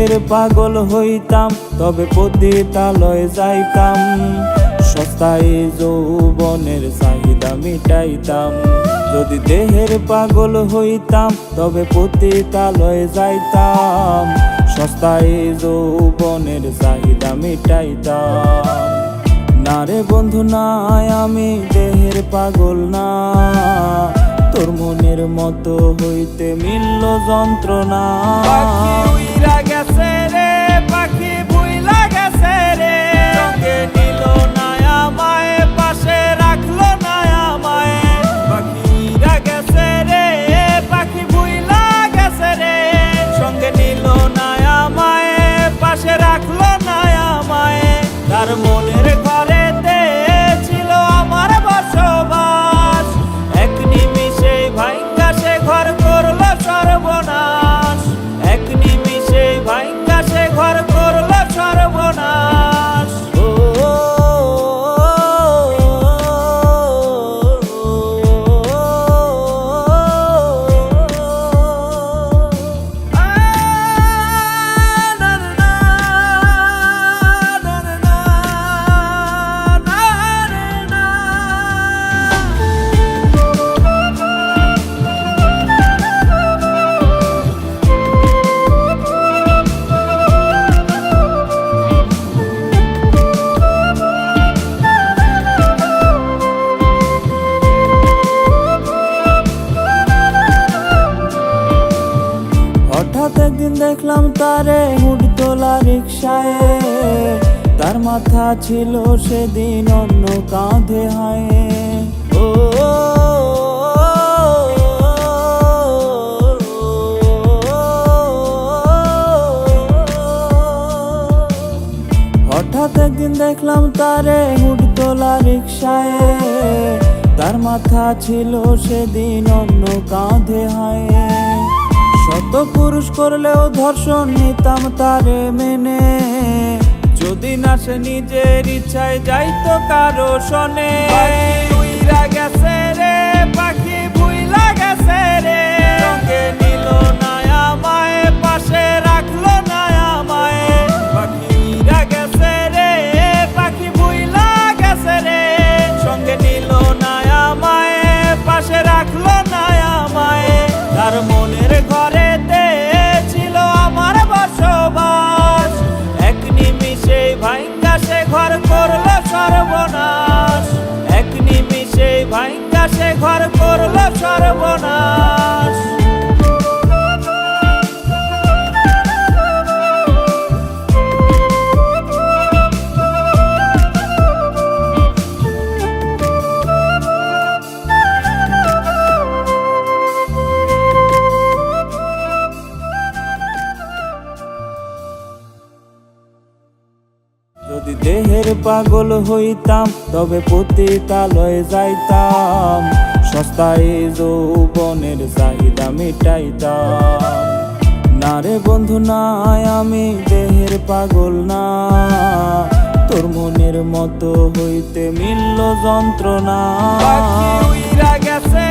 দেহের পাগল হইতাম, তবে পতিতালয়ে যাইতাম। সস্তায় যৌবনের চাহিদা মিটাইতাম। যদি দেহের পাগল হইতাম, তবে পতিতালয়ে যাইতাম। সস্তায় যৌবনের চাহিদা মিটাইতাম। না রে বন্ধু নাই আমি দেহের পাগল না। তোর মনের মতো হইতে মিলল যন্ত্রণা। গেছে। হঠাৎ একদিন দেখলাম তারে হুড তোলা রিক্সায় তার মাথা ছিল সেদিন অন্য কাঁধে হায় ও হঠাৎ একদিন দেখলাম তারে হুড তোলা রিক্সায় তার মাথা ছিল সেদিন অন্য কাঁধে হায় শত পুরুষ করলেও ধর্ষণ নিতাম তারে মেনে। যদি না সে নিজের ইচ্ছায় যাইতো কারও শোনে গেছে রে। part of যদি দেহের পাগল হইতাম, তবে পতিতালয়ে যাইতাম। সস্তায় যৌবনের চাহিদা মিটাইতাম। না রে বন্ধু নাই আমি দেহের পাগল না। তোর মনের মতো হইতে মিলল যন্ত্রণা। গেছে